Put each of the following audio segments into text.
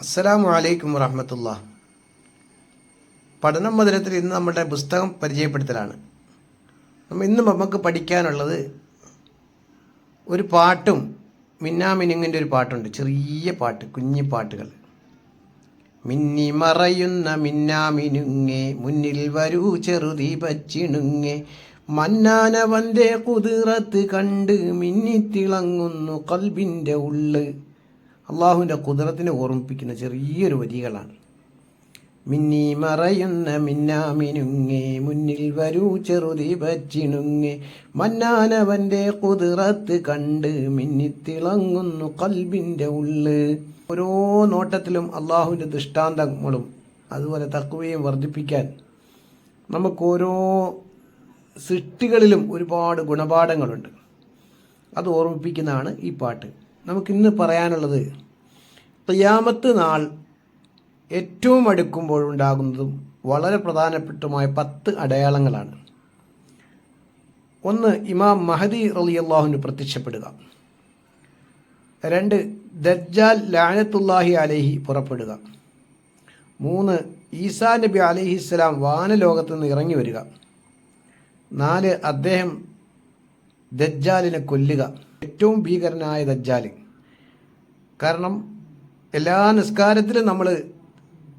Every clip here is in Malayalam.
അസ്സലാമു അലൈക്കും വറഹമത്തുള്ള പഠനം മധുരത്തിൽ ഇന്ന് നമ്മുടെ പുസ്തകം പരിചയപ്പെടുത്തലാണ്. ഇന്ന് നമുക്ക് പഠിക്കാനുള്ളത് ഒരു പാട്ടും മിന്നാമിനുങ്ങിന്റെ ഒരു പാട്ടുണ്ട്. ചെറിയ പാട്ട് കുഞ്ഞി പാട്ടുകൾ. മിന്നി മറയുന്ന മിന്നാമിനുങ്ങെ മുന്നിൽ വരൂ ചെറുതീപച്ചിണുങ്ങെ മന്നാനവന്റെ കുതിറത്ത് കണ്ട് മിന്നിത്തിളങ്ങുന്നു കൽബിന്റെ ഉള്ള്. അള്ളാഹുവിന്റെ കുതിരത്തിനെ ഓർമ്മിപ്പിക്കുന്ന ചെറിയൊരു വരികളാണ്. മിന്നി മറയുന്ന മിന്നാമിനുങ്ങേ മുന്നിൽ വരൂ ചെറുതി പറ്റിണുങ്ങേ മന്നാനവന്റെ കുതിറത്ത് കണ്ട് മിന്നിത്തിളങ്ങുന്നു കൽബിന്റെ ഉള്ള്. ഓരോ നോട്ടത്തിലും അള്ളാഹുവിന്റെ ദൃഷ്ടാന്തങ്ങളും അതുപോലെ തക്കുവയും വർദ്ധിപ്പിക്കാൻ നമുക്ക് ഓരോ സൃഷ്ടികളിലും ഒരുപാട് ഗുണപാഠങ്ങളുണ്ട്. അത് ഓർമ്മിപ്പിക്കുന്നതാണ് ഈ പാട്ട്. നമുക്കിന്ന് പറയാനുള്ളത് തയ്യാമത്ത് നാൾ ഏറ്റവും അടുക്കുമ്പോഴുണ്ടാകുന്നതും വളരെ പ്രധാനപ്പെട്ടതുമായ പത്ത് അടയാളങ്ങളാണ്. ഒന്ന് ഇമാം മഹദി റളിയല്ലാഹുവിന് പ്രത്യക്ഷപ്പെടുക. രണ്ട് ദജ്ജാൽ ലാനത്തുല്ലാഹി അലഹി പുറപ്പെടുക. മൂന്ന് ഈസാ നബി അലഹിസ്സലാം വാനലോകത്ത് നിന്ന് ഇറങ്ങി വരിക. നാല് അദ്ദേഹം ദജ്ജാലിനെ കൊല്ലുക. ഏറ്റവും ഭീകരനായ ദജ്ജാൽ കാരണം എല്ലാ നിസ്കാരത്തിലും നമ്മൾ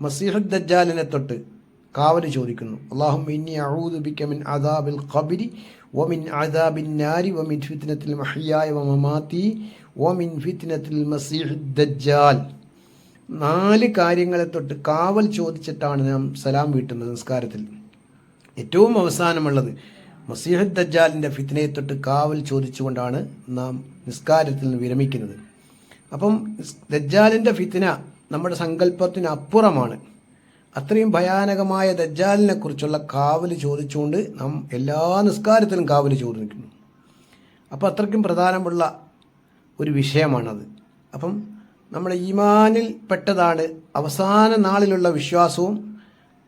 മസീഹുദ് ദജ്ജാലിനെ തൊട്ട് കാവൽ ചോദിക്കുന്നു. അള്ളാഹും ഫിത്നത്തിൽ മഹിയായ ഫിത്നത്തിൽ ദജ്ജാൽ. നാല് കാര്യങ്ങളെ തൊട്ട് കാവൽ ചോദിച്ചിട്ടാണ് നാം സലാം വീട്ടുന്നത് നിസ്കാരത്തിൽ. ഏറ്റവും അവസാനമുള്ളത് മസീഹുദ് ദജ്ജാലിന്റെ ഫിത്നയെ തൊട്ട് കാവൽ ചോദിച്ചുകൊണ്ടാണ് നാം നിസ്കാരത്തിൽ നിന്ന് വിരമിക്കുന്നത്. അപ്പം ദജ്ജാലിന്റെ ഫിത്തിന നമ്മുടെ സങ്കല്പത്തിനപ്പുറമാണ്. അത്രയും ഭയാനകമായ ദജ്ജാലിനെ കുറിച്ചുള്ള കാവൽ ചോദിച്ചുകൊണ്ട് നാം എല്ലാ നിസ്കാരത്തിലും കാവൽ ചോദിക്കുന്നു അപ്പോൾ അത്രയ്ക്കും പ്രധാനമുള്ള ഒരു വിഷയമാണത്. അപ്പം നമ്മുടെ ഈമാനിൽ പെട്ടതാണ് അവസാന നാളിലുള്ള വിശ്വാസവും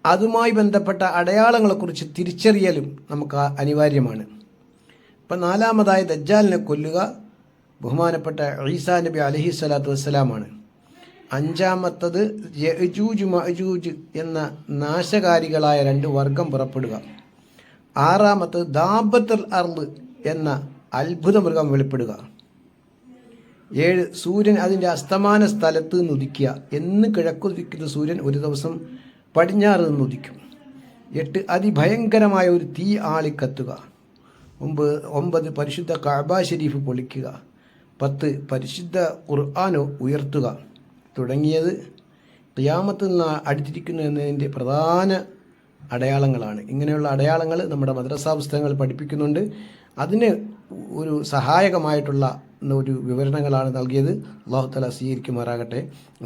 അതുമായി ബന്ധപ്പെട്ട അടയാളങ്ങളെക്കുറിച്ച് തിരിച്ചറിയലും നമുക്ക് അനിവാര്യമാണ്. ഇപ്പം നാലാമതായി ദജ്ജാലിനെ കൊല്ലുക ബഹുമാനപ്പെട്ട ഈസാ നബി അലഹി സ്വലാത്തു വസ്സലാമാണ്. അഞ്ചാമത്തത് യജൂജ് മജൂജ് എന്ന നാശകാരികളായ രണ്ട് വർഗം പുറപ്പെടുക. ആറാമത്തത് ദാബത്തൽ അർൾ എന്ന അത്ഭുത മൃഗം വെളിപ്പെടുക. ഏഴ് സൂര്യൻ അതിന്റെ അസ്തമാന സ്ഥലത്ത് നിന്ന് ഉദിക്കുക എന്ന് കിഴക്കുദിക്കുന്ന സൂര്യൻ ഒരു ദിവസം പടിഞ്ഞാറ് നിന്ന് ഉദിക്കും എട്ട് അതിഭയങ്കരമായ ഒരു തീ ആളിക്കത്തുക. ഒമ്പത് ഒമ്പത് പരിശുദ്ധ കാബ ഷെരീഫ് പൊളിക്കുക. പത്ത് പരിശുദ്ധ ഖുർആാനോ ഉയർത്തുക. തുടങ്ങിയത് ഖിയാമത്ത് നിന്ന് അടുത്തിരിക്കുന്നു എന്നതിന്റെ പ്രധാന അടയാളങ്ങളാണ്. ഇങ്ങനെയുള്ള അടയാളങ്ങൾ നമ്മുടെ മദ്രസാ പുസ്തകങ്ങൾ പഠിപ്പിക്കുന്നുണ്ട്. അതിന് ഒരു സഹായകമായിട്ടുള്ള ഒരു വിവരണങ്ങളാണ് നൽകിയത്. അള്ളാഹു തല സ്വീകരിക്കുമാറാകട്ടെ.